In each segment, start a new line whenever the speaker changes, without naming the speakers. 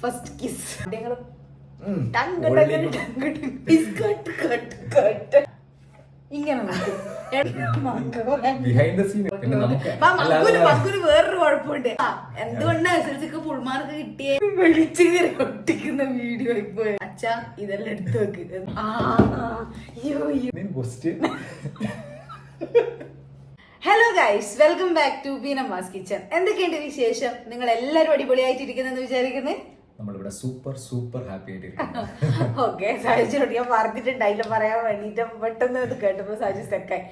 First kiss ഞങ്ങൾ. ഇങ്ങനെ മങ്കുന് വേറൊരു കുഴപ്പമുണ്ട്. ആ, എന്തുകൊണ്ടാ എസ് എൽ മാർക്ക് കിട്ടിയേ? വിളിച്ചു കയറി ഒട്ടിക്കുന്ന വീഡിയോ ഇപ്പൊ. അച്ഛാ ഇതെല്ലാം എടുത്തു നോക്കി ആ hello guys welcome back to Beenamma's kitchen എന്തൊക്കെയുണ്ട് വിശേഷം? നിങ്ങൾ എല്ലാവരും അടിപൊളിയായിട്ടിരിക്കുന്നെന്ന് വിചാരിക്കുന്നത്
നമ്മളിവിടെ സൂപ്പർ സൂപ്പർ ഹാപ്പി ആയിട്ടിരിക്കുന്നു.
ഓക്കെ സാജിനോട് ഞാൻ പറഞ്ഞിട്ടുണ്ടായില്ല പറയാൻ വേണ്ടിയിട്ട് പെട്ടെന്ന് ഇത് കേട്ടപ്പോൾ സാജി സ്റ്റക്കായി.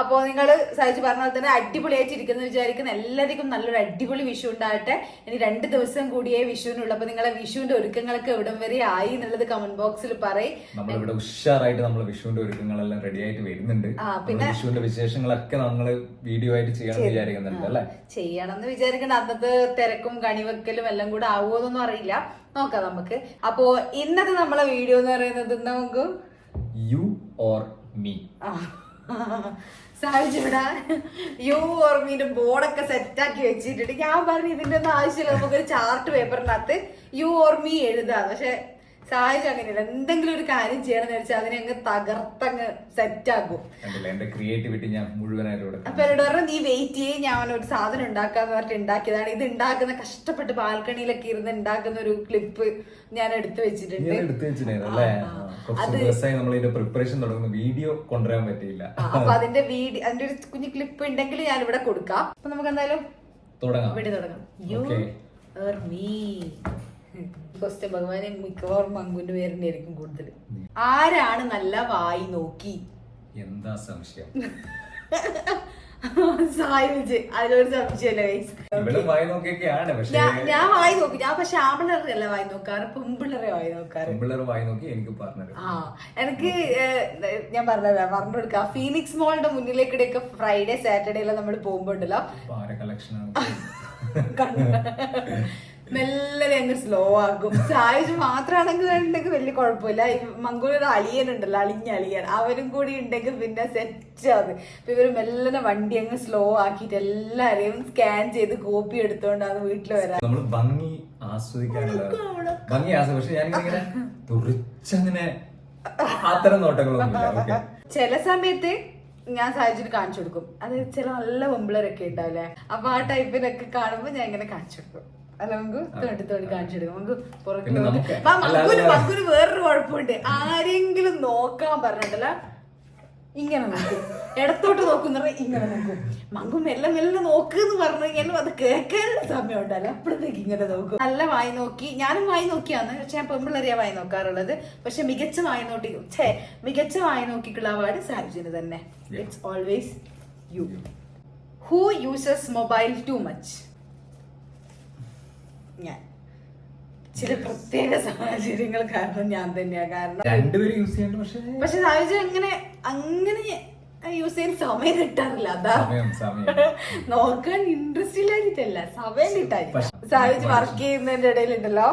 അപ്പോൾ നിങ്ങൾ സാജി പറഞ്ഞ പോലെ തന്നെ അടിപൊളിയായിട്ടിരിക്കുന്ന വിചാരിക്കുന്ന. എല്ലാവർക്കും നല്ലൊരു അടിപൊളി വിഷു ഉണ്ടാകട്ടെ. ഇനി രണ്ട് ദിവസം കൂടിയേ വിഷുവിനുള്ളൂ. അപ്പോൾ നിങ്ങളെ വിഷുവിന്റെ ഒരുക്കങ്ങളൊക്കെ ഇവിടം വരെ ആയി എന്നുള്ളത് കമന്റ് ബോക്സിൽ പറയും.
നമ്മളിവിടെ ഉഷാറായിട്ട് നമ്മൾ വിഷുവിന്റെ ഒരുക്കങ്ങളെല്ലാം റെഡി ആയിട്ട് വരുന്നുണ്ട്.
പിന്നെ-
വിഷുവിന്റെ വിശേഷങ്ങളൊക്കെ നമ്മൾ വീഡിയോ ആയിട്ട് ചെയ്യണം വിചാരിക്കുന്നുണ്ട് അല്ലേ?
ചെയ്യണം എന്ന് വിചാരിക്കണം അന്നത്തെ തിരക്കും കണിവെക്കലും എല്ലാം കൂടെ ആവുമോന്നൊന്നും അറിയില്ല. നോക്കാം നമുക്ക്. അപ്പോ ഇന്നത്തെ നമ്മളെ വീഡിയോ എന്ന് പറയുന്നത് നമുക്ക്
യു ഓർ മീ
സാധിച്ചിവിടെ യു ഓർ മീന്റെ ബോർഡൊക്കെ സെറ്റാക്കി വെച്ചിട്ടുണ്ട്. ഞാൻ പറഞ്ഞു ഇതിന്റെ ഒന്നും ആവശ്യമില്ല. നമുക്കൊരു ചാർട്ട് പേപ്പറിനകത്ത് യു ഓർ മീ എഴുതാം. പക്ഷെ സാഹിത്യം അങ്ങനെയല്ല. എന്തെങ്കിലും ഒരു കാര്യം ചെയ്യണം എന്ന് വെച്ചാൽ അതിനെ അങ്ങ് തകർത്തങ്ങ് സെറ്റാക്കും
ആക്കും. എന്റെ ക്രിയേറ്റിവിറ്റി ഞാൻ മുഴുവനായിട്ട്
അപ്പൊ എന്നോട് നീ വെയിറ്റ് ചെയ്യും. ഞാൻ ഒരു സാധനം ഉണ്ടാക്കാന്ന് പറഞ്ഞിട്ട് ഉണ്ടാക്കിയതാണ് ഇത് ഉണ്ടാക്കുന്ന കഷ്ടപ്പെട്ട് ബാൽക്കണിയിലൊക്കെ ഇരുന്ന് ഉണ്ടാക്കുന്ന ഒരു ക്ലിപ്പ് ഞാൻ എടുത്തു വെച്ചിട്ടുണ്ട്.
എടുത്തു വെച്ചിട്ടുണ്ടായിരുന്നു പ്രിപ്പറേഷൻ തുടങ്ങുന്ന. വീഡിയോ കൊണ്ടുവരാൻ പറ്റിയില്ല.
അപ്പൊ അതിന്റെ വീഡിയോ അതിന്റെ ഒരു കുഞ്ഞു ക്ലിപ്പ് ഉണ്ടെങ്കിൽ ഞാൻ ഇവിടെ കൊടുക്കാം. അപ്പൊ നമുക്ക് എന്തായാലും
തുടങ്ങാം.
ഇവിടെ തുടങ്ങാം. യു മീ ക്വസ്റ്റ്യൻ ഭഗവാനെ മിക്കവാറും മങ്കുന്റെ പേരിന്റെ ആയിരിക്കും കൂടുതൽ ആരാണ് നല്ല വായി നോക്കി?
എന്താ സംശയം?
അതിലൊരു സംശയമല്ല
പക്ഷേ
ഞാൻ- വായി നോക്കി. ഞാൻ പക്ഷെ ആമ്പിള്ളേരല്ല വായി നോക്കാറ് പെമ്പിള്ളേരെ വായി നോക്കാറ്.
പെമ്പിള്ളേർ വായി നോക്കി എനിക്ക് പറഞ്ഞത്.
ആ എനിക്ക് ഞാൻ പറഞ്ഞതാ പറഞ്ഞു കൊടുക്ക ഫീനിക്സ് മോളിന്റെ മുന്നിലേക്കിടെയൊക്കെ ഫ്രൈഡേ സാറ്റർഡേ എല്ലാം നമ്മൾ
പോകുമ്പോണ്ടല്ലോ. കളക്ഷൻ
മെല്ലനെ അങ്ങ് സ്ലോ ആക്കും. സായുജ് മാത്രമാണെങ്കിൽ ഉണ്ടെങ്കിൽ വലിയ കുഴപ്പമില്ല. മംഗളൂർ അളിയനുണ്ടല്ലോ അളിഞ്ഞ അളിയൻ. അവരും കൂടി ഉണ്ടെങ്കിൽ പിന്നെ സെറ്റ് അത് ഇപ്പൊ ഇവർ മെല്ലനെ വണ്ടി അങ്ങ് സ്ലോ ആക്കിയിട്ട് എല്ലാരെയും സ്കാൻ ചെയ്ത് കോപ്പി എടുത്തോണ്ടാണ് വീട്ടിൽ വരാൻ
നമ്മൾ ഭംഗി ആസ്വദിക്കാനുള്ള ഭംഗി ആസ്വദിക്കും പക്ഷെ ഞാനിങ്ങനെ തുറിച്ചങ്ങനെ അത്തരം നോട്ടങ്ങളൊന്നുമില്ല.
ചില സമയത്ത് ഞാൻ സാഹചര്യം കാണിച്ചു കൊടുക്കും. അത് ചില നല്ല വെമ്പിളരൊക്കെ ഉണ്ടാവില്ലേ അപ്പൊ ആ ടൈപ്പിനൊക്കെ കാണുമ്പോ ഞാൻ ഇങ്ങനെ കാണിച്ചു കൊടുക്കും. അല്ല നമുക്ക് തോണ്ടി തേടി കാണിച്ചെടുക്കാം നമുക്ക് പുറകിൽ നോക്കി- മങ്കുന് വേറൊരു കുഴപ്പമുണ്ട്. ആരെങ്കിലും നോക്കാൻ പറഞ്ഞിട്ടല്ല ഇങ്ങനെ നോക്കും. ഇടത്തോട്ട് നോക്കുന്ന ഇങ്ങനെ നോക്കും. മങ്കു മെല്ലെ മെല്ലെ നോക്കുന്ന് പറഞ്ഞു കഴിഞ്ഞാലും അത് കേൾക്കാനുള്ള സമയം ഉണ്ടല്ലോ അപ്പോഴത്തേക്ക് ഇങ്ങനെ നോക്കും. നല്ല വായി നോക്കി. ഞാനും വായി നോക്കിയാണ്. പക്ഷെ ഞാൻ പെമ്പിള്ളറിയാ വായി നോക്കാറുള്ളത്. പക്ഷെ മികച്ച വായി നോട്ടി ഛേ മികച്ച വായി നോക്കിക്കുള്ള അവാർഡ് സാരിജിന് തന്നെ. It's always you who uses mobile too much ഞാൻ. ചില പ്രത്യേക സാഹചര്യങ്ങൾ കാരണം ഞാൻ തന്നെയാ. കാരണം
രണ്ടുപേരും യൂസ് ചെയ്യാണ്ട് പക്ഷേ
പക്ഷെ സാഹചര്യം അങ്ങനെ അങ്ങനെ യൂസ് ചെയ്യാൻ സമയം കിട്ടാറില്ല. അതാ.
സമയം സമയം.
നോക്കാൻ ഇൻട്രസ്റ്റ് ഇല്ലാഞ്ഞിട്ടല്ല സമയം കിട്ടാൻ സാഹചര്യം വർക്ക് ചെയ്യുന്നതിന്റെ ഇടയിലുണ്ടല്ലോ.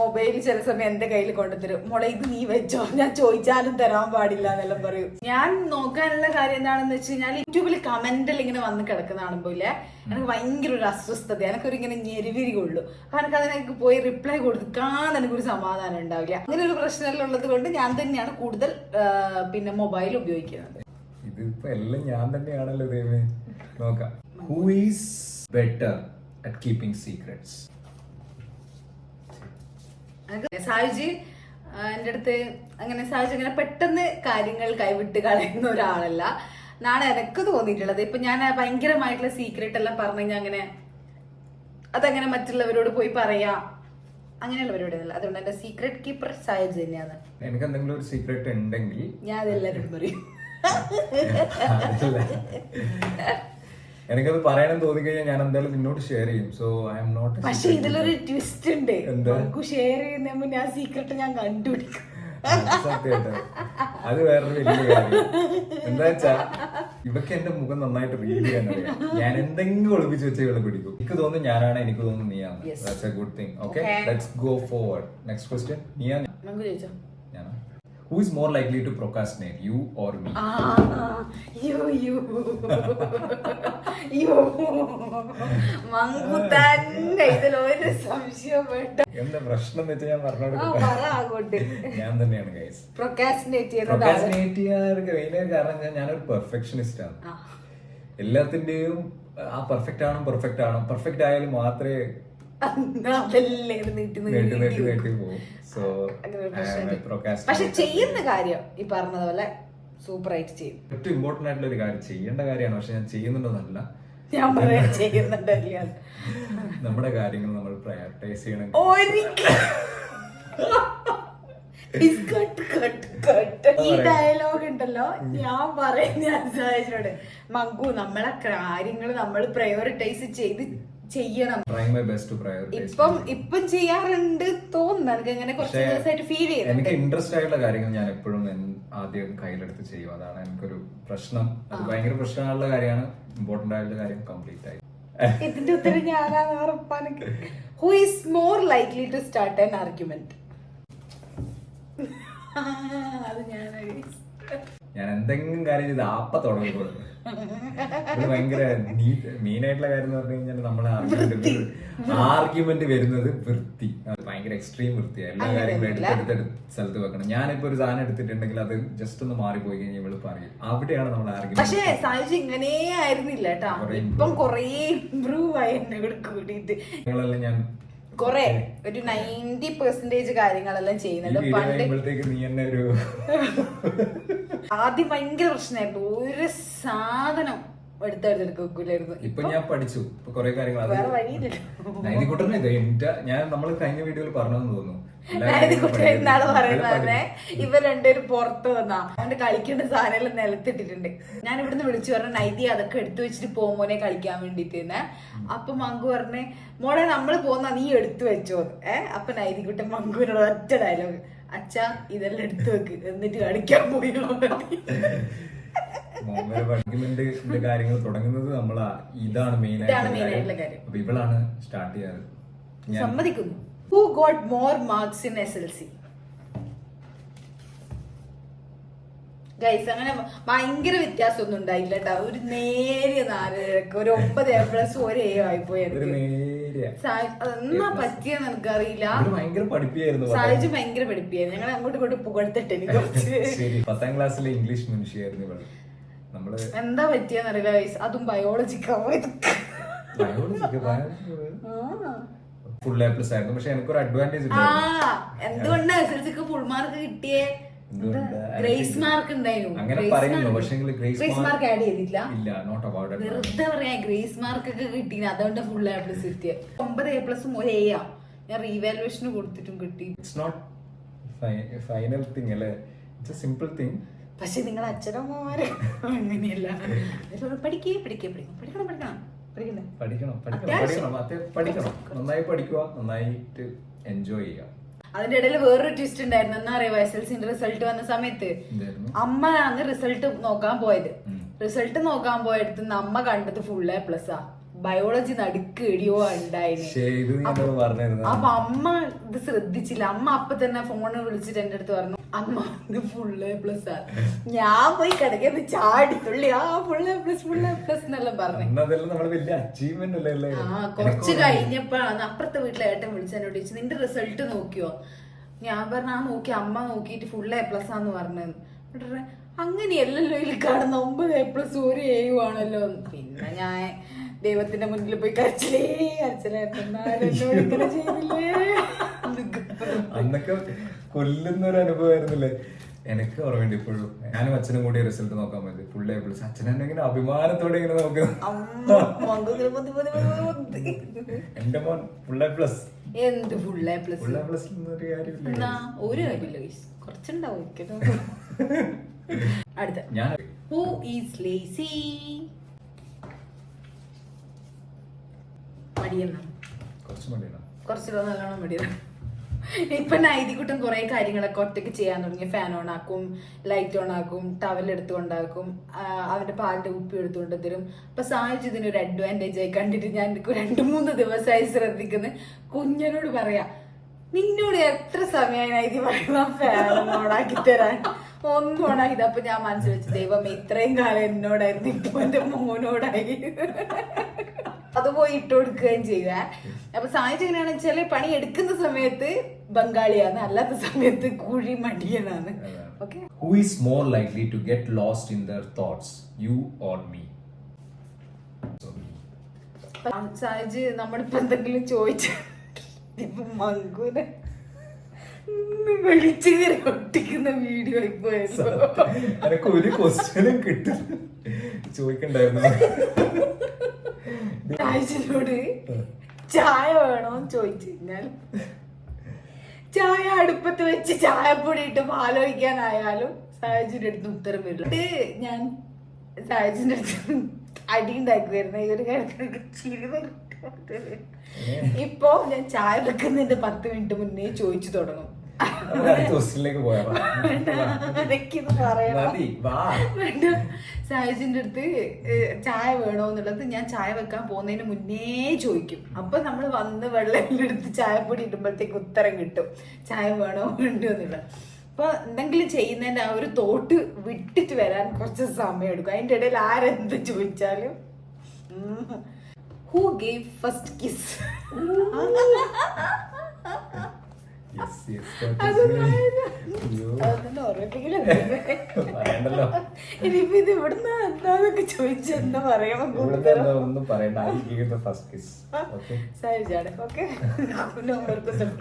മൊബൈൽ ചില സമയം എന്റെ കയ്യിൽ കൊണ്ടുതരും മോളെ ഇത് നീ വെച്ചോ? ഞാൻ ചോദിച്ചാലും തരാൻ പാടില്ല എന്നെല്ലാം പറയും. ഞാൻ നോക്കാനുള്ള കാര്യം എന്താണെന്ന് വെച്ച് കഴിഞ്ഞാൽ യൂട്യൂബിൽ കമന്റിൽ ഇങ്ങനെ വന്ന് കിടക്കുന്ന ഇല്ലേ എനിക്ക് ഭയങ്കര ഒരു അസ്വസ്ഥത. എനിക്കൊരു ഇങ്ങനെ ഞെരുവിരി കൊള്ളു. കാരണം അതിനൊക്കെ പോയി റിപ്ലൈ കൊടുക്കാൻ എനിക്കൊരു സമാധാനം ഉണ്ടാവില്ല. അങ്ങനെ ഒരു പ്രശ്നമെല്ലാം ഉള്ളത് കൊണ്ട് ഞാൻ തന്നെയാണ് കൂടുതൽ പിന്നെ മൊബൈൽ ഉപയോഗിക്കുന്നത്.
ഇതിപ്പോ എല്ലാം ഞാൻ തന്നെയാണല്ലോ ദൈവമേ. നോക്കാം. Who is better at keeping secrets
Sayuji എന്റെ എന്റെ അടുത്ത് അങ്ങനെ സായുജി അങ്ങനെ പെട്ടെന്ന് കാര്യങ്ങൾ കൈവിട്ട് കളയുന്ന ഒരാളല്ല. നാളെ എനക്ക് തോന്നിയിട്ടുള്ളത്. ഇപ്പൊ ഞാൻ ഭയങ്കരമായിട്ടുള്ള സീക്രട്ട് എല്ലാം പറഞ്ഞു കഴിഞ്ഞാൽ അങ്ങനെ അതങ്ങനെ മറ്റുള്ളവരോട് പോയി പറയാ. അങ്ങനെയുള്ളവരോട് അതുകൊണ്ട് എന്റെ സീക്രട്ട് കീപ്പർ സായുജ് തന്നെയാണ്.
എനിക്ക് എന്തെങ്കിലും ഒരു സീക്രട്ട് ഉണ്ടെങ്കിൽ
ഞാൻ അതെല്ലാവരും പറയും.
എനിക്കത് പറയണം തോന്നി കഴിഞ്ഞാൽ ഞാൻ എന്തായാലും നിന്നോട് ഷെയർ ചെയ്യും. സോ ഐ എം നോട്ട്
പക്ഷേ ഇതിലൊരു ട്വിസ്റ്റ് ഉണ്ട്? നമുക്ക് ഷെയർ ചെയ്യുന്ന മുന്നേ ആ സീക്രട്ട് ഞാൻ കണ്ടുപിടിക്കും.
സത്യമായിട്ട്. അത് വേറൊരു വലിയ കാര്യം. എന്താ വെച്ചാ ഇവക്ക് എന്റെ മുഖം നന്നായിട്ട് റീൽ ചെയ്യാൻ അറിയാം. ഞാൻ എന്തെങ്കിലും ഒളിപ്പിച്ച് വെച്ച ഇവിടെ പിടിക്കും. എനിക്ക് തോന്നുന്നു ഞാനാണ് എനിക്ക് തോന്നുന്നു നീയാണ്. Good thing okay let's go forward next question നീയാണ് who is more likely to procrastinate you or me
യോ, യോ. യോ. മങ്കു ഇതിൽ ഒരു സംശയം വേണ്ട.
എന്താ പ്രശ്നം എന്ന് വെച്ചാൽ ഞാൻ
ആ,
പറഞ്ഞോട് ഞാൻ തന്നെയാണ് ഗൈസ്
പ്രൊക്കാസിനേറ്റ് ചെയ്യുന്നതാണ്
പ്രൊക്കാസ്റ്റിനേറ്റ് ചെയ്യാനൊക്കെ മെയിൻ കാരണം ഞാൻ ഞാനൊരു പെർഫെക്ഷനിസ്റ്റ് ആണ്. എല്ലാത്തിന്റെയും ആ പെർഫെക്റ്റ് ആണോ പെർഫെക്റ്റ് ആണോ പെർഫെക്റ്റ് ആയാലും മാത്രമേ
പക്ഷെ ചെയ്യുന്ന കാര്യം ഈ പറഞ്ഞതുപോലെ സൂപ്പർ ആയിട്ട് ചെയ്യും.
ഏറ്റവും ഇമ്പോർട്ടന്റ് ആയിട്ടുള്ള ഒരു കാര്യം ചെയ്യേണ്ട കാര്യമാണ്. പക്ഷെ ഞാൻ ചെയ്യുന്നുണ്ടെന്നല്ല.
ഞാൻ പറയാൻ ചെയ്യുന്നുണ്ടല്ലോ
നമ്മുടെ കാര്യങ്ങൾ നമ്മൾ പ്രയോറിറ്റൈസ് ചെയ്യണം.
ഈ ഡയലോഗ് ഉണ്ടല്ലോ. ഞാൻ പറയുന്ന അനുസരിച്ചോട് മങ്കു നമ്മളെ കാര്യങ്ങൾ നമ്മൾ പ്രയോറിറ്റൈസ് ചെയ്ത് ചെയ്യണം. ഇപ്പം ഇപ്പം ചെയ്യാറുണ്ട് തോന്നുന്നു. എനിക്ക് അങ്ങനെ കുറച്ച് ദിവസമായിട്ട് ഫീൽ ചെയ്യുന്നു
എനിക്ക് ഇൻട്രസ്റ്റ് ആയിട്ടുള്ള കാര്യങ്ങൾ ഞാൻ എപ്പോഴും ആദ്യം കയ്യിലെടുത്ത് ചെയ്യും. അതാണ് എനിക്കൊരു പ്രശ്നം. അത് ഭയങ്കര പ്രശ്നമായിട്ടുള്ള കാര്യമാണ്. ഇമ്പോർട്ടന്റ് ആയിട്ടുള്ള കാര്യം കംപ്ലീറ്റ് ആയി.
ഇതിന്റെ ഉത്തരം ഞാനാണ് ഉറപ്പാണെങ്കിൽ who is more likely to start an argument അത് ഞാനാണ്.
ഞാൻ എന്തെങ്കിലും കാര്യം ചെയ്ത് ആപ്പ തുടങ്ങിക്കോളും. ഭയങ്കര മെയിൻ ആയിട്ടുള്ള കാര്യം എന്ന് പറഞ്ഞു കഴിഞ്ഞാൽ നമ്മളെ ആർഗ്യുമെന്റ് ആർഗ്യുമെന്റ് വരുന്നത് വൃത്തി. ഭയങ്കര എക്സ്ട്രീം വൃത്തിയാണ് എല്ലാ കാര്യങ്ങളും എടുത്തെടുത്ത് സ്ഥലത്ത് വെക്കണം. ഞാനിപ്പോ ഒരു സാധനം എടുത്തിട്ടുണ്ടെങ്കിൽ അത് ജസ്റ്റ് ഒന്ന് മാറിപ്പോയി കഴിഞ്ഞാൽ ഇവൾ പറയും. അവിടെയാണ് നമ്മൾ
പക്ഷേ
ആർഗ്യുമെന്റ്
സായുജ് ഇങ്ങനെ ആയിരുന്നില്ല കേട്ടോ. ഇപ്പം കൊറേ ഇമ്പ്രൂവ് ആയി എന്നോട് കൂടെ കൂടിയിട്ട്.
നിങ്ങളെല്ലാം ഞാൻ
കൊറേ ഒരു നയന്റി പെർസെന്റേജ് കാര്യങ്ങളെല്ലാം ചെയ്യുന്നുണ്ട്. പണ്ട് ആദ്യം ഭയങ്കര പ്രശ്നമായിരുന്നു. ഒരു സാധനം
ഇപ്പൊ ഞാൻ പഠിച്ചു. ഇപ്പൊ കൊറേ കാര്യങ്ങൾ അത്
വേറെ വഴിയില്ലല്ലോ.
നൈതികുട്ടനെ ഇത് എന്റെ ഞാൻ നമ്മൾ കഴിഞ്ഞ വീഡിയോയിൽ പറഞ്ഞതെന്ന് തോന്നുന്നു. എന്നാണ്
പറയുന്നത്? ഇവർ രണ്ടുപേരും പുറത്ത് വന്നാ. അവന്റെ കളിക്കേണ്ട സാധനം നിലത്തിട്ടിട്ടുണ്ട്. ഞാൻ ഇവിടുന്ന് വിളിച്ചു പറഞ്ഞ നൈതി അതൊക്കെ എടുത്തു വെച്ചിട്ട് പോകുമ്പോനെ കളിക്കാൻ വേണ്ടിട്ട് തന്നെ അപ്പൊ മങ്കു പറഞ്ഞേ മോളെ നമ്മൾ പോന്ന നീ എടുത്തു വെച്ചോ. ഏഹ് അപ്പൊ നൈതി കുട്ടി മങ്കുവിനോട് ഒറ്റ ഡയലോഗ് അച്ഛാ ഇതെല്ലാം എടുത്തു വെക്ക്. എന്നിട്ട് കളിക്കാൻ പോയോ.
മോമയുടെ പഠിക്കുന്നുണ്ട് കാര്യങ്ങൾ തുടങ്ങുന്നത് നമ്മള ഇതാണ് മെയിൻ
ആയിട്ടുള്ള.
അപ്പൊ ഇവളാണ് സ്റ്റാർട്ട് ചെയ്യാറ്.
സമ്മതിക്കുന്നു. Who got more marks in S L C guys അങ്ങനെ ഭയങ്കര വ്യത്യാസമൊന്നും ഉണ്ടായില്ല കേട്ടോ ഒരു നേരിയ നാലരക്ക് ഒരു ഒമ്പത് എ പ്ലസ് ഒരു എ ആയിപ്പോയി അതെന്നാ പറ്റിയെന്ന് എനിക്കറിയില്ല.
ഇവൾ ഭയങ്കര പഠിപ്പിയായിരുന്നു
ഞങ്ങൾ അങ്ങോട്ട് ഇങ്ങോട്ട് പുകഴ്ത്തിട്ട് എനിക്ക്
പത്താം ക്ലാസ്സിലെ ഇംഗ്ലീഷ് മനുഷ്യായിരുന്നു നമ്മൾ
എന്താ പറ്റിയെന്നറിയില്ല ഗൈസ് അതും ബയോളജിക്കാ
ഫുൾ എ പ്ലസ് ആയിരുന്നു. പക്ഷെ എനിക്കൊരു അഡ്വാന്റേജ്
എന്തുകൊണ്ടാ എസ് എൽ ഫുൾ മാർക്ക് കിട്ടിയേ ഗ്രേസ് മാർക്ക് ഉണ്ടായിരുന്നു.
അങ്ങനെ പറയുന്നു പക്ഷേ ഗ്രേസ്
മാർക്ക് ആഡ് ചെയ്തില്ല
ഇല്ല നോട്ട് അബൌട്ട്
വെറുതെ പറയാ ഗ്രേസ് മാർക്ക് ഒക്കെ കിട്ടി അതുകൊണ്ട് ഫുൾ എ പ്ലസ് കിട്ടിയ. ഒമ്പത് എ പ്ലസും ഒരു എ ആ. ഞാൻ റീവാലുവേഷന് കൊടുത്തിട്ടും കിട്ടി.
ഇറ്റ്സ് നോട്ട് ഫൈനൽ തിങ് അല്ലേ? ഇറ്റ്സ് എ സിമ്പിൾ തിങ്
പക്ഷെ നിങ്ങൾ അച്ഛനമ്മമാര് അങ്ങനെയല്ല പഠിക്കേ പഠിക്കേ പഠിക്കണം പഠിക്കണം. പഠിക്കണം
പഠിക്കണം. പഠിക്കണം പഠിക്കണം. നന്നായി പഠിക്കുക നന്നായിട്ട് എൻജോയ് ചെയ്യുക.
അതിന്റെ ഇടയിൽ വേറൊരു ട്വിസ്റ്റ് ഉണ്ടായിരുന്നു. എന്നാ അറിയാം? എസ് എൽ സിന്റെ റിസൾട്ട് വന്ന സമയത്ത് അമ്മ അന്ന് റിസൾട്ട് നോക്കാൻ പോയത്. റിസൾട്ട് നോക്കാൻ പോയടുത്ത് അമ്മ കണ്ടത് ഫുൾ എ പ്ലസ് ആ. ബയോളജി നടുക്ക് ഇടിയോ
ഉണ്ടായിരുന്നു
അപ്പൊ അമ്മ ഇത് ശ്രദ്ധിച്ചില്ല. അമ്മ അപ്പൊ തന്നെ ഫോണ് വിളിച്ചിട്ട് എന്റെ അടുത്ത് പറഞ്ഞു അമ്മ ഇത് ഫുൾ എ പ്ലസ് ഞാൻ പോയി കിടക്കുന്ന ചാടി. തുള്ളി ആ full A plus full A plus എന്നെല്ലാം പറഞ്ഞു.
അച്ചീവ്മെന്റ് അല്ലേ
ആ കുറച്ച് കഴിഞ്ഞപ്പോഴാണ് അപ്പുറത്തെ വീട്ടിലെ ഏട്ടൻ വിളിച്ചെന്നോട് ചോദിച്ചു നിന്റെ റിസൾട്ട് നോക്കിയോ? ഞാൻ പറഞ്ഞ ആ നോക്കി. അമ്മ നോക്കിയിട്ട് ഫുൾ എ പ്ലസ് ആന്ന് പറഞ്ഞത് പറഞ്ഞു, അങ്ങനെയല്ലല്ലോ ഇതിൽ കാണുന്ന ഒമ്പത് എ പ്ലസ് ഒരു ഏയു ആണല്ലോ. പിന്നെ ഞാൻ ദൈവത്തിന്റെ മുന്നിൽ പോയി കരച്ചിലേ കരച്ചിലായിരുന്നു ചെയ്തില്ലേ?
അന്നൊക്കെ കൊല്ലുന്ന ഒരു അനുഭവമായിരുന്നില്ലേ എനിക്ക് ഓർമ്മയുണ്ട് ഇപ്പോഴും. ഞാനും അച്ഛനും കൂടി റിസൾട്ട് നോക്കാൻ പറ്റി ഫുൾ എ പ്ലസ് അച്ഛനെ ഇങ്ങനെ അഭിമാനത്തോടെ ഇങ്ങനെ നോക്കുന്നത്. എന്റെ മോൻ ഫുൾ എ പ്ലസ്
എന്ത് full A plus
full A plus ഒരു കാര്യമില്ല.
ഒരു കാര്യമില്ല. കുറച്ചുണ്ടാവും അടുത്ത.
ഞാൻ
ഹൂ ഈസ് ലേസി മടിയെന്നാ?
കുറച്ച് മടിയാണ്
കുറച്ച് നല്ലോണം മടിയെന്നാ? ഇപ്പൊ നൈതികുട്ടം കുറെ കാര്യങ്ങളൊക്കെ ഒറ്റയ്ക്ക് ചെയ്യാൻ തുടങ്ങി. ഫാൻ ഓൺ ആക്കും ലൈറ്റ് ഓൺ ആക്കും ടവൽ എടുത്തുകൊണ്ടാക്കും അവന്റെ പാലിന്റെ ഉപ്പി എടുത്തുകൊണ്ട് തരും അപ്പൊ സാഹിച്ച് ഇതിനൊരു അഡ്വാന്റേജ് ആയി കണ്ടിട്ട് ഞാൻ രണ്ടു മൂന്ന് ദിവസമായി ശ്രദ്ധിക്കുന്നത് കുഞ്ഞനോട് പറയാ നിന്നോട് എത്ര സമയമായി നൈതി പറയുന്ന ഫാൻ ഓണാക്കി തരാൻ? ഒന്നും ഓണാക്കിയത് അപ്പൊ ഞാൻ മനസ്സിൽ വെച്ച് ദൈവം ഇത്രയും കാലം എന്നോടായിരുന്നു ഇപ്പൊ എന്റെ മോനോടായി. അത് പോയി ഇട്ട് കൊടുക്കുകയും അപ്പൊ സാഹചര്യം എങ്ങനെയാണെന്ന് വെച്ചാൽ പണി എടുക്കുന്ന സമയത്ത് ബംഗാളിയാണ് അല്ലാത്ത സമയത്ത് കുഴി മടിയനാണ്. Okay
who is more likely to get lost in their thoughts you or me
സാഹച് നമ്മളിപ്പോ എന്തെങ്കിലും ചോദിച്ചു ഇപ്പൊ മങ്കൂനെ വിളിച്ചു കയറി ഒട്ടിക്കുന്ന വീഡിയോ ഇപ്പൊ
എനക്ക് ഒരു ക്വസ്റ്റ്യനും കിട്ടും ചോദിക്കണ്ടായിരുന്നു.
ചായ വേണോന്ന് ചോദിച്ചു കഴിഞ്ഞാൽ ചായ അടുപ്പത്ത് വെച്ച് ചായപ്പൊടി ഇട്ട് പാലോയിക്കാനായാലും സാഹചര്യം അടുത്ത് ഉത്തരം വരില്ല. ഞാൻ സാഹചര്യം അടുത്ത് അടി ഉണ്ടാക്കുമായിരുന്നു ഈ ഒരു കാര്യത്തിനൊക്കെ ചിരി ഇപ്പോ ഞാൻ ചായ വെക്കുന്നതിന്റെ പത്ത് മിനിറ്റ് മുന്നേ ചോദിച്ചു തുടങ്ങും.
അടുത്ത പോയാ
അടുത്ത് ചായ വേണോ എന്നുള്ളത് ഞാൻ ചായ വെക്കാൻ പോകുന്നതിന് മുന്നേ ചോദിക്കും. അപ്പൊ നമ്മൾ വന്ന് വെള്ളത്തിലെടുത്ത് എടുത്ത് ചായപ്പൊടി ഇടുമ്പോഴത്തേക്ക് ഉത്തരം കിട്ടും. ചായ വേണോ വേണ്ടോ എന്നുള്ളത്. അപ്പൊ എന്തെങ്കിലും ചെയ്യുന്നതിന്റെ ആ ഒരു തോട്ട് വിട്ടിട്ട് വരാൻ കുറച്ച് സമയം എടുക്കും. അതിന്റെ ഇടയിൽ ആരെന്ത് ചോദിച്ചാലും ഹൂ ഗേവ് ഫസ്റ്റ് കിസ്
പറയണ്ടല്ലോ
ഇനിയിപ്പോ ഇത് ഇവിടുന്ന് എന്താന്നൊക്കെ ചോദിച്ചു എന്താ പറയാ
ഇവിടുത്തെ എന്താ ഒന്നും പറയണ്ട. ആയിരിക്കും ഫസ്റ്റ് കിസ്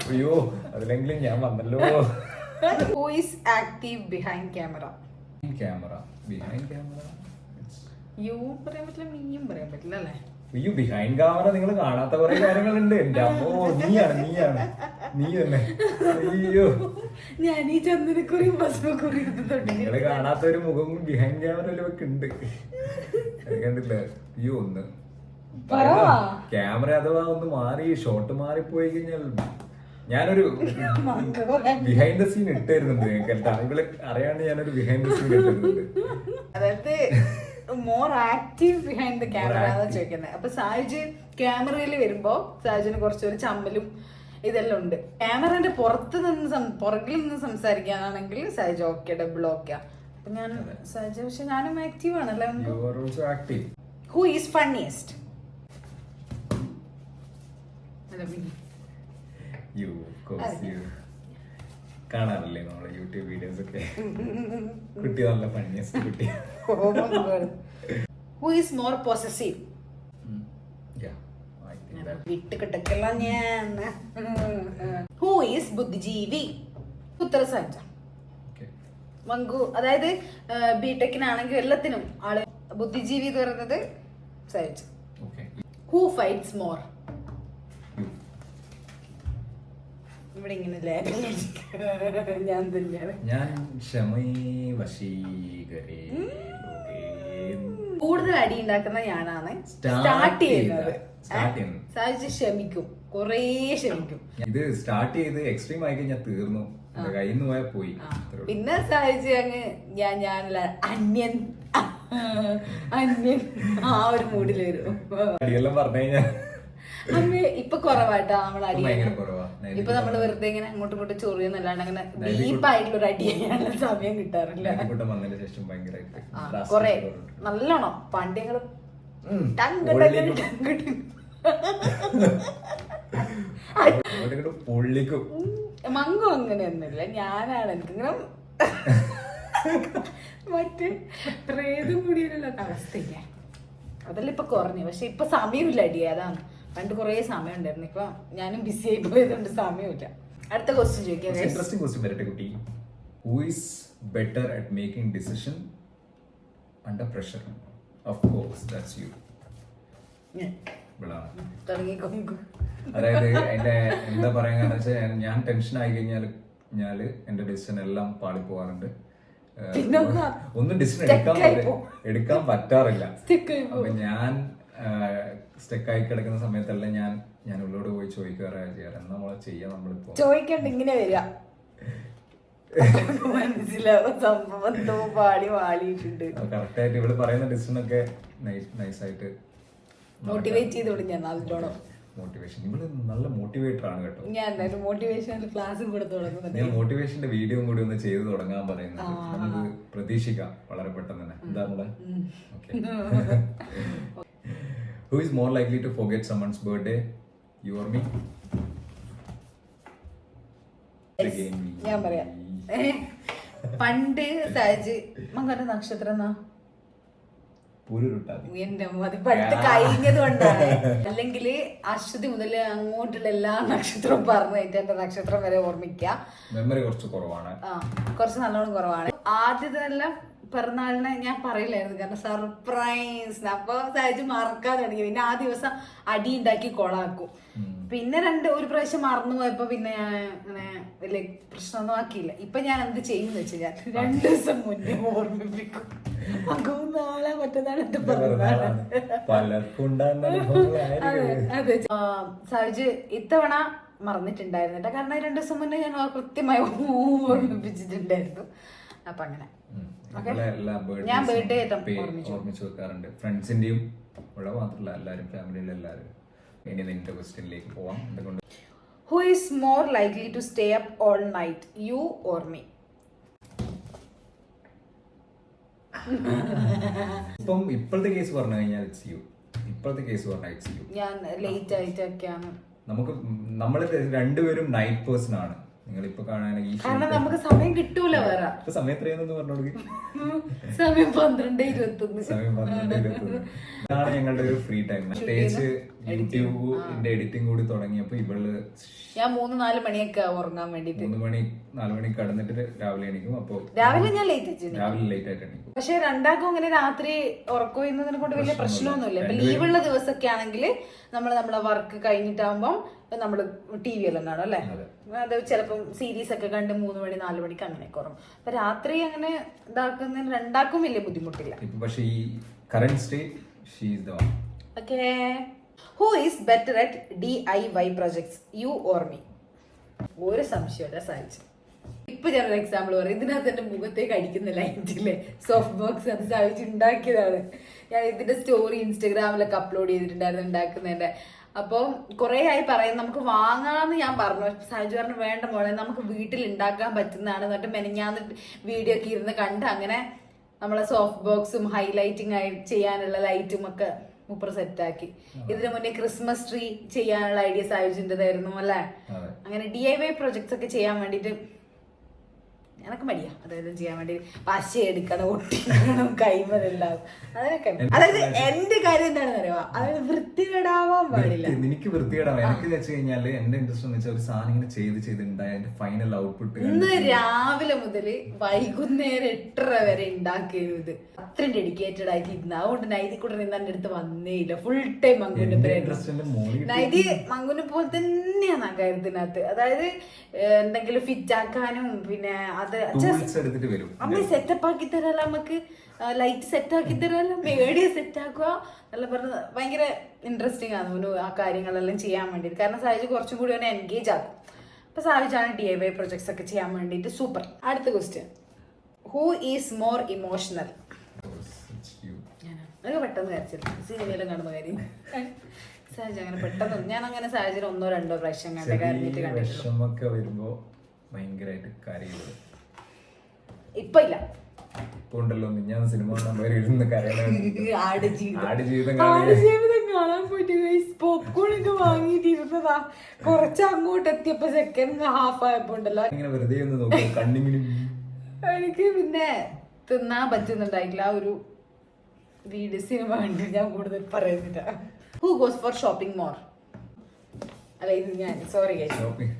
അയ്യോ അതിലെങ്കിലും ഞാൻ വന്നല്ലോ.
Who is active behind camera
camera behind camera
you പറയാൻ പറ്റില്ല മീയും പറയാൻ പറ്റില്ല അല്ലേ?
അയ്യോ ബിഹൈൻഡ് ക്യാമറ നിങ്ങൾ കാണാത്ത കുറെ കാര്യങ്ങളുണ്ട്. എന്റെ അമ്മോ നീയാണ് നീയാണ്. നീ തന്നെ. അയ്യോ.
ഞാൻ ഈ ചന്ദനക്കുറിയും കുറി
നിങ്ങൾ കാണാത്ത ഒരു മുഖം ബിഹൈൻഡ് ക്യാമറയിലൊക്കെ ഉണ്ട് കണ്ടില്ല? അയ്യോ ഒന്ന്. ക്യാമറ അഥവാ ഒന്ന് മാറി ഷോട്ട് മാറി പോയി കഴിഞ്ഞാൽ ഞാനൊരു ബിഹൈൻഡ് ദ സീൻ ഇട്ടായിരുന്നുണ്ട് നിങ്ങൾക്ക് അറിയാണ്ട് ഞാനൊരു ബിഹൈൻഡ് ദ സീൻ ഇട്ടിരുന്നുണ്ട്.
അതായത് more active behind the camera
More
എന്നാ
active.
ചോദിക്കുന്നത് അപ്പൊ സാജ് ക്യാമറയിൽ വരുമ്പോ സാജിന് കുറച്ചൊരു ചമ്മലും ഇതെല്ലാം ഉണ്ട്. ക്യാമറന്റെ പുറത്ത് നിന്ന് പുറകിൽ നിന്ന് സംസാരിക്കാനാണെങ്കിൽ സാജ് ഓക്കെ ഡബിൾ ഓക്കെ അപ്പൊ ഞാൻ സാജ് പക്ഷെ ഞാനും ആക്റ്റീവ് ആണല്ലേ who is funniest
you course you കാണാറില്ലേ നമ്മളെ യൂട്യൂബ് വീഡിയോസ് ഒക്കെ? കുട്ടി നല്ല ഫണ്ണിയസ്റ്റ് കുട്ടി.
Who is more possessive
Yeah, I think that-
വിട്ട് കിട്ടക്കല്ല ഞാൻ. ഹു ഈസ് ബുദ്ധിജീവി? ഉത്തര സാജ
okay.
മങ്കു അതായത് ബിടെക്കിനാണെങ്കിൽ എല്ലാത്തിനും ആൾ ബുദ്ധിജീവി എന്ന് പറയുന്നത് സഹിച്ചു
Okay.
Who fights more
You.
ഇവിടെ ഇങ്ങനെ ലേഖനം ഞാൻ തന്നെയാണ്.
ഞാൻ
കൂടുതൽ അടി ഉണ്ടാക്കുന്ന ഞാനാണ്. സ്റ്റാർട്ട് ചെയ്യുന്നത്. സാധിച്ച് ക്ഷമിക്കും. കൊറേ ക്ഷമിക്കും.
ഇത് സ്റ്റാർട്ട് ചെയ്ത് എക്സ്ട്രീം ആയി കഴിഞ്ഞാൽ തീർന്നു. കയ്യിൽ പോയാൽ പോയി.
പിന്നെ സാധിച്ച് അങ്ങ് ഞാൻ ഞാനല്ല അന്യൻ. അന്യൻ ആ ഒരു മൂഡിൽ വരും.
അടിയെല്ലാം പറഞ്ഞു കഴിഞ്ഞാൽ
അമ്മ ഇപ്പൊ കുറവായിട്ടാ നമ്മൾ അടി
ഇപ്പൊ
നമ്മൾ വെറുതെ ഇങ്ങനെ അങ്ങോട്ടും ഇങ്ങോട്ടും ചൊറിയെന്നല്ലാണ്ട് അങ്ങനെ
ഡീപ്പ്
ആയിട്ടുള്ള ഒരു അടിയാണ് സമയം കിട്ടാറില്ല. കൊറേ. നല്ലോണം.
ഉം,
മങ്കു അങ്ങനെയൊന്നുമില്ല. ഞാനാണ് എനിക്കിങ്ങനെ മറ്റേ പ്രേതം കൂടിയുള്ള അവസ്ഥയില്ല? അതെല്ലാം ഇപ്പൊ കുറഞ്ഞു പക്ഷെ ഇപ്പൊ സമയമില്ല അടി അതാണ്. പണ്ട് കുറേ സമയം ഉണ്ടായിരുന്നു ഇപ്പൊ ഞാനും ബിസി ആയി പോയതുകൊണ്ട് സമയമില്ല. അടുത്ത ക്വസ്റ്റ്യൻ ചോദിക്കാം.
ഇൻട്രസ്റ്റിംഗ് ക്വസ്റ്റ്യൻ വരട്ടെ കുട്ടി. Who is better at making decision under pressure of course that's you അതായത് എന്റെ എന്താ പറയാന്ന് വെച്ചാൽ ഞാൻ ടെൻഷൻ ആയി കഴിഞ്ഞാൽ ഞാൻ എന്റെ ഡിസിഷൻ എല്ലാം പാളി പോവാറുണ്ട്. ഏഹ്
പിന്നെ ഒന്ന്
ഒന്നും ഡിസിഷൻ എടുക്കാൻ പറ്റ- എടുക്കാൻ പറ്റാറില്ല.
Stick ആയി
അപ്പൊ ഞാൻ സ്റ്റെക്കായി കിടക്കുന്ന സമയത്തെല്ലാം ഞാൻ ഞാൻ ഉള്ളോട് പോയി ചോദിക്കാറാണ് ചെയ്യാറ് എന്താ നമ്മളെ ചെയ്യാം നമ്മളിപ്പോ?
ചോദിക്കണ്ട ഇങ്ങനെ വരിക. മനസ്സിലാവും സംഭവം എന്തോ പാടി വാളിയിട്ടുണ്ട്.
കറക്റ്റ് ആയിട്ട് ഇവൾ പറയുന്ന ഡിസിഷൻ ഒക്കെ നൈസായിട്ട്
മോട്ടിവേറ്റ് ചെയ്ത് വിടും ഞാൻ നല്ലോണം.
മോട്ടിവേഷൻ ഇവൾ നല്ല മോട്ടിവേറ്റർ ആണ് കേട്ടോ.
ഞാൻ ക്ലാസ്സും
ഞാൻ മോട്ടിവേഷന്റെ വീഡിയോ കൂടി ഒന്ന് ചെയ്തു തുടങ്ങാൻ പറയുന്നത് നമുക്ക് പ്രതീക്ഷിക്കാം വളരെ പെട്ടെന്ന് തന്നെ. എന്താ നമ്മളെ who is more likely to forget someone's birthday? You or me?
ഞാൻ പറയാം. പണ്ട് സാജ് മകന്റെ നക്ഷത്രം എന്നാ?
പൂരുരുട്ടാതി.
എന്റെ അമ്മ അത് പണ്ട് കഴിഞ്ഞത് കൊണ്ടാണ്. അല്ലെങ്കിൽ അശ്വതി മുതൽ അങ്ങോട്ടുള്ള എല്ലാ നക്ഷത്രവും പറഞ്ഞിട്ട് എന്റെ നക്ഷത്രം വരെ ഓർമ്മിക്കാം.
മെമ്മറി കുറച്ച് കുറവാണ്.
ആ കുറച്ച് നല്ലോണം കുറവാണ്. ആദ്യത്തിനെല്ലാം പിറന്നാളിനെ ഞാൻ പറയില്ലായിരുന്നു. കാരണം സർപ്രൈസ് അപ്പൊ സാഹച് മറക്കാൻ തുടങ്ങി. പിന്നെ ആ ദിവസം അടി ഉണ്ടാക്കി കൊളാക്കും പിന്നെ രണ്ട് ഒരു പ്രാവശ്യം മറന്നു പോയപ്പോ പിന്നെ ഞാൻ അങ്ങനെ വലിയ പ്രശ്നമൊന്നും ആക്കിയില്ല. ഇപ്പൊ ഞാൻ എന്ത് ചെയ്യും വെച്ച് ഞാൻ രണ്ടു ദിവസം മുന്നേ ഓർമ്മിപ്പിക്കും. അകവും നാളെ മറ്റന്നാൾ എന്ത്. അതെ ഇത്തവണ മറന്നിട്ടുണ്ടായിരുന്നു കേട്ടോ കാരണം രണ്ടു ദിവസം മുന്നേ ഞാൻ കൃത്യമായി ഓർമ്മിപ്പിച്ചിട്ടുണ്ടായിരുന്നു. അപ്പൊ അങ്ങനെ. ഞാൻ
ബർത്ത്ഡേ
ഓർമ്മിച്ചു.
വെക്കാറുണ്ട്. ഫ്രണ്ട്സിന്റെയും ഉള്ള മാത്രമല്ല എല്ലാവരും ഫാമിലിയിലെ എല്ലാവരും. ഇനി നിന്റെ ക്വസ്റ്റ്യനിലേക്ക് പോവാം. എന്തുകൊണ്ട്?
Who is more likely to stay up all night you or me
ഇപ്പം ഇപ്പോഴത്തെ കേസ് പറഞ്ഞു കഴിഞ്ഞാൽ ഇറ്റ്സ് യു ഇപ്പോഴത്തെ കേസ് പറഞ്ഞാൽ ഇറ്റ്സ് യു
ഞാൻ ലേറ്റ് ആയിട്ടൊക്കെയാണ്.
നമുക്ക് നമ്മൾ രണ്ടുപേരും നൈറ്റ് പേഴ്സൺ ആണ്. കാണുകയാണെങ്കിൽ ഈ
കാരണം നമുക്ക് സമയം കിട്ടൂല വേറെ.
സമയം എത്രയാണെന്ന് പറഞ്ഞോളൂ
സമയം പന്ത്രണ്ട് ഇരുപത്തൊന്ന്.
സമയം പന്ത്രണ്ട് ഇരുപത്തൊന്ന്. ഇതാണ് ഞങ്ങളുടെ ഒരു ഫ്രീ ടൈം പ്രത്യേകിച്ച് യൂട്യൂബിന്റെ എഡിറ്റിംഗ് കൂടി തുടങ്ങിയപ്പോ ഇവൾ
ഞാൻ മൂന്ന് നാല് മണിയൊക്കെ ഉറങ്ങാൻ വേണ്ടിട്ട്.
മൂന്ന് മണി നാല് മണി കടന്നിട്ട് രാവിലെ എണീക്കും. അപ്പൊ
രാവിലെ ഞാൻ ലേറ്റ്
രാവിലെ ലേറ്റ് ആയിട്ട് എണീക്കും.
പക്ഷെ രണ്ടാക്കും ഇങ്ങനെ രാത്രി ഉറക്കം എന്നതിനെ കൊണ്ട് വലിയ പ്രശ്നമൊന്നുമില്ല. ലീവുള്ള ദിവസമൊക്കെ ആണെങ്കിൽ നമ്മൾ നമ്മളെ വർക്ക് കഴിഞ്ഞിട്ടാകുമ്പോൾ നമ്മൾ ടി വി എല്ലാം കാണും അല്ലേ?
അതെ.
ചിലപ്പം സീരീസ് ഒക്കെ കണ്ട് മൂന്ന് മണി നാല് മണിക്ക് അങ്ങനെയൊക്കെ ഉറങ്ങും അപ്പൊ രാത്രി അങ്ങനെ ഇതാക്കുന്നതിന് രണ്ടാക്കും വലിയ ബുദ്ധിമുട്ടില്ല.
ഇപ്പൊ പക്ഷെ ഈ current state she's the one
okay who is better at D I Y projects you or me ഒരു സംശയമല്ല സാധിച്ചു ഇപ്പൊ ഞാനൊരു എക്സാമ്പിൾ പറയും. ഇതിനകത്ത് എന്റെ മുഖത്തേക്ക് അടിക്കുന്ന ലൈറ്റില്ലേ സോഫ്റ്റ് ബോക്സ് അത് സാധിച്ച് ഉണ്ടാക്കിയതാണ്. ഞാൻ ഇതിന്റെ സ്റ്റോറി ഇൻസ്റ്റഗ്രാമിലൊക്കെ അപ്ലോഡ് ചെയ്തിട്ടുണ്ടായിരുന്നു ഉണ്ടാക്കുന്നതിന്റെ അപ്പോൾ കുറേ ആയി പറയും നമുക്ക് വാങ്ങാന്ന് ഞാൻ പറഞ്ഞു. സാജു പറഞ്ഞു വേണ്ട മോളെ നമുക്ക് വീട്ടിൽ ഉണ്ടാക്കാൻ പറ്റുന്നതാണ്. എന്നിട്ട് മെനഞ്ഞാന്ന് വീഡിയോ ഒക്കെ ഇരുന്ന് കണ്ട് അങ്ങനെ നമ്മളെ സോഫ്റ്റ് ബോക്സും ഹൈലൈറ്റിംഗ് ആയി ചെയ്യാനുള്ള ലൈറ്റും ഒക്കെ മൂപ്പർ സെറ്റാക്കി ഇതിനു മുന്നേ ക്രിസ്മസ് ട്രീ ചെയ്യാനുള്ള ഐഡിയ സായുജിന്റെതായിരുന്നു അല്ലേ? അങ്ങനെ ഡി ഐ വൈ പ്രൊജക്ട്സ് ഒക്കെ ചെയ്യാൻ വേണ്ടിയിട്ട് എനക്ക് മടിയാ. അതായത് ചെയ്യാൻ വേണ്ടി പശ എടുക്കണം ഒട്ടിക്കണം കൈമലുണ്ടാവും. അതിനൊക്കെ അതായത് എന്റെ കാര്യം എന്താണെന്ന് അറിയാം അതായത് വൃത്തികേടാവാൻ പാടില്ല.
എനിക്ക് വൃത്തികേടാണ് എനിക്ക് വെച്ച് കഴിഞ്ഞാൽ എന്റെ ഇൻട്രസ്റ്റ് എന്ന് വെച്ചാൽ ഒരു സാധനം ഇങ്ങനെ ചെയ്ത് ചെയ്ത് ഉണ്ടായ ഫൈനൽ ഔട്ട്പുട്ട്
ഇന്ന് രാവിലെ മുതൽ വൈകുന്നേരം എട്ടര വരെ ഉണ്ടാക്കിയത് അത്രയും ഡെഡിക്കേറ്റഡ് ആയിട്ട് ഇരുന്ന. അതുകൊണ്ട് നൈതി കൂടെ നിന്ന് എന്റെ അടുത്ത് വന്നേയില്ല. ഫുൾ ടൈം മങ്കുവിന്റെ നൈതി മങ്കുവിനെ പോലെ തന്നെയാണ് കരുതിനകത്ത് അതായത് എന്തെങ്കിലും ഫിറ്റ് ആക്കാനും പിന്നെ അത് അമ്മ സെറ്റപ്പ് ആക്കി തരാല നമുക്ക് ലൈറ്റ് സെറ്റ് ആക്കി തരാല? മേടിയ സെറ്റ് ആക്കുക നല്ല പറഞ്ഞ ഭയങ്കര ഇൻട്രസ്റ്റിംഗ് ആണ് അവന് ആ കാര്യങ്ങളെല്ലാം ചെയ്യാൻ വേണ്ടിയിട്ട്. കാരണം സാഹിജ് കുറച്ചും കൂടി അവനെ എൻഗേജ് ആക്കും. അപ്പൊ സാഹിജാണ് ഡി ഐ വൈ പ്രൊജക്ട്സ് ഒക്കെ ചെയ്യാൻ വേണ്ടിയിട്ട് സൂപ്പർ അടുത്ത question who is more emotional അതൊക്കെ പെട്ടെന്ന് കരച്ചില്ല സിനിമയിലും കാണുന്ന കാര്യം. സാഹചര്യം അങ്ങനെ പെട്ടെന്ന് ഞാൻ അങ്ങനെ സാഹചര്യം ഒന്നോ രണ്ടോ പ്രാവശ്യം കണ്ട കരഞ്ഞിട്ട്
വിഷമൊക്കെ വരുമ്പോ ഭയങ്കരമായിട്ട് കരയുന്നത്.
ഇപ്പൊ ഇല്ല
ഇപ്പൊ ഉണ്ടല്ലോ ഞാൻ സിനിമ ഇരുന്ന് കരയണ
ആട് ജീവിതം.
ആട് ജീവിതം
ആട്
കാണുക
ജീവിതം കാണാൻ പോയിട്ട് പോപ്കോൺ ഒക്കെ വാങ്ങിയിട്ടിരുന്നതാ. കുറച്ച് അങ്ങോട്ട് എത്തിയപ്പോ സെക്കൻഡ് ഹാഫ് ആയപ്പോ ഉണ്ടല്ലോ
ഇങ്ങനെ വെറുതെ ഒന്ന് നോക്കും കണ്ണിങ്ങനെ.
എനിക്ക് പിന്നെ തിന്നാൻ പറ്റുന്നുണ്ടായിട്ടില്ല. ആ ഒരു വീട് സിനിമ കണ്ട് ഞാൻ കൂടുതൽ പറയുന്നില്ല. Who goes for shopping more അല്ല ഇത് ഞാൻ. സോറി.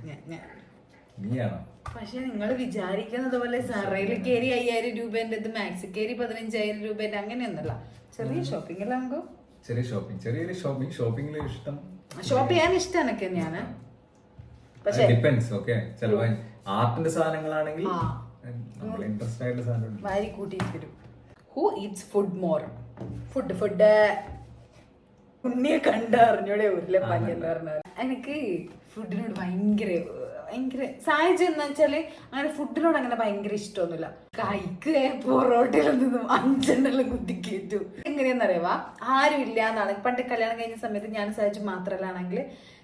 ഞാൻ.
നീയാണോ?
പക്ഷെ നിങ്ങൾ വിചാരിക്കുന്നത് പോലെ സറയിൽ കയറി അയ്യായിരം രൂപേന്റെ ഇത് മാക്സി കയറി പതിനഞ്ചായിരം രൂപേന്റെ അങ്ങനെയൊന്നല്ല ചെറിയ ഷോപ്പിംഗ് അല്ല നമുക്ക്?
ചെറിയ ഷോപ്പിംഗ് ചെറിയൊരു ഷോപ്പിംഗ് ഷോപ്പിംഗിൽ ഇഷ്ടം.
ഷോപ്പ് ചെയ്യാൻ ഇഷ്ടം എനിക്ക് തന്നെയാണ് പക്ഷേ
ഡിപ്പെൻസ് ഓക്കെ ചിലപ്പോൾ ആർട്ടിന്റെ സാധനങ്ങളാണെങ്കിൽ. നമ്മൾ ഇൻട്രസ്റ്റ് ആയിട്ടുള്ള സാധനം
വാരി കൂട്ടിയിട്ട് വരും who eats food more food food ഉണ്ണിയെ കണ്ടറിഞ്ഞൂടെ ഉരുള പഞ്ഞെന്ന് പറഞ്ഞത് എനിക്ക് ഫുഡിനോട് ഭയങ്കര ഭയങ്കര സാഹചര്യം എന്ന് വെച്ചാൽ അങ്ങനെ ഫുഡിനോട് അങ്ങനെ ഭയങ്കര ഇഷ്ടമൊന്നുമില്ല. കൈക്ക് പൊറോട്ടയിൽ നിന്നും അഞ്ചെണ്ണെല്ലാം കുത്തിക്കേറ്റു എങ്ങനെയാന്നറിയാവാ? ആരും ഇല്ല എന്നാണ്. പണ്ട് കല്യാണം കഴിഞ്ഞ സമയത്ത് ഞാൻ സാഹിച്ചു മാത്രമല്ലാണെങ്കിൽ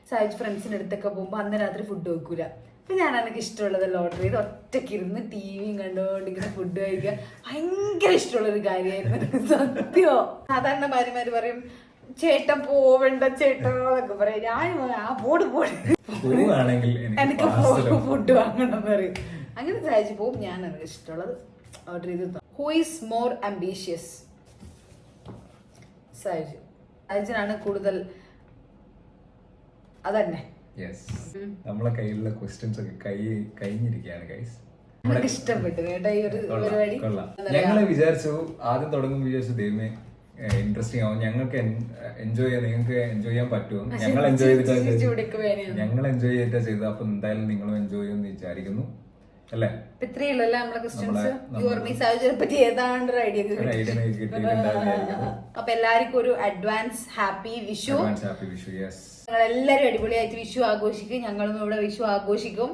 സാഹിച്ചു ഫ്രണ്ട്സിന്റെ അടുത്തൊക്കെ പോകുമ്പോൾ അന്ന് രാത്രി ഫുഡ് വെക്കൂല. അപ്പൊ ഞാൻ എനിക്ക് ഇഷ്ടമുള്ളതെല്ലാം ഓർഡർ ചെയ്ത് ഒറ്റയ്ക്ക് ഇരുന്ന് ടി വിയും കണ്ടുകൊണ്ടിങ്ങനെ ഫുഡ് കഴിക്കുക. ഭയങ്കര ഇഷ്ടമുള്ള ഒരു കാര്യമായിരുന്നു സത്യോ? സാധാരണ ഭാര്യമാര് പറയും ചേട്ടൻ പോവണ്ട ചേട്ടാ എന്നൊക്കെ പറയും. ഞാൻ ആ പോട് പോട്.
എനിക്ക്
ഫുഡ് വാങ്ങണം എന്ന് പറയും. അങ്ങനെ സഹായിച്ചു പോകും. ഞാൻ എനിക്ക് ഇഷ്ടമുള്ളത് ഓർഡർ ചെയ്ത് ഹൂ ഈസ് മോർ അംബീഷ്യസ് സഹായിച്ചു സാജുനാണ് കൂടുതൽ അതന്നെ.
നമ്മളെ കയ്യിലുള്ള ക്വസ്റ്റ്യൻസ് ഒക്കെ കൈ കഴിഞ്ഞിരിക്കുകയാണ് ഗൈസ്
ഇഷ്ടപ്പെട്ടു കേട്ടോ ഈ ഒരു പരിപാടി.
ഞങ്ങൾ വിചാരിച്ചു ആദ്യം തുടങ്ങുമ്പോൾ വിചാരിച്ചു ദൈവമേ ഇൻട്രസ്റ്റിംഗ് ആവും. ഞങ്ങൾക്ക് എൻജോയ് ചെയ്യാൻ നിങ്ങൾക്ക് എൻജോയ് ചെയ്യാൻ പറ്റുമോ ഞങ്ങൾ എൻജോയ്
ചെയ്തിട്ടാണ്
ഞങ്ങൾ എൻജോയ് ചെയ്തിട്ടാ ചെയ്തത്. അപ്പൊ എന്തായാലും നിങ്ങളും എൻജോയ് ചെയ്യുമെന്ന് വിചാരിക്കുന്നു. അല്ലേ?
ഇത്രയേ ഉള്ളൂ നമ്മളെ പറ്റി ഏതാണ്ട് ഒരു ഐഡിയ അപ്പൊ എല്ലാവർക്കും ഒരു advance happy Vishu.
Happy Vishu yes
ഞങ്ങൾ എല്ലാവരും അടിപൊളിയായിട്ട് വിഷു ആഘോഷിക്കും. ഞങ്ങളും ഇവിടെ വിഷു ആഘോഷിക്കും.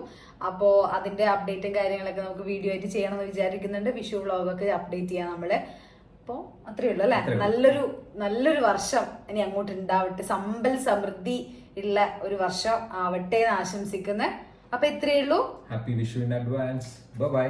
അപ്പോൾ അതിന്റെ അപ്ഡേറ്റും കാര്യങ്ങളൊക്കെ നമുക്ക് വീഡിയോ ആയിട്ട് ചെയ്യണമെന്ന് വിചാരിക്കുന്നുണ്ട്. വിഷു വ്ളോഗൊക്കെ അപ്ഡേറ്റ് ചെയ്യാം നമ്മൾ. അപ്പോൾ അത്രയേ ഉള്ളൂ അല്ലേ? നല്ലൊരു നല്ലൊരു വർഷം ഇനി അങ്ങോട്ട് ഉണ്ടാവട്ടെ. സമ്പൽ സമൃദ്ധി ഉള്ള ഒരു വർഷം ആവട്ടെ എന്ന് ആശംസിക്കുന്നത് അപ്പൊ ഇത്രയേ ഉള്ളൂ.
Happy Vishu in advance bye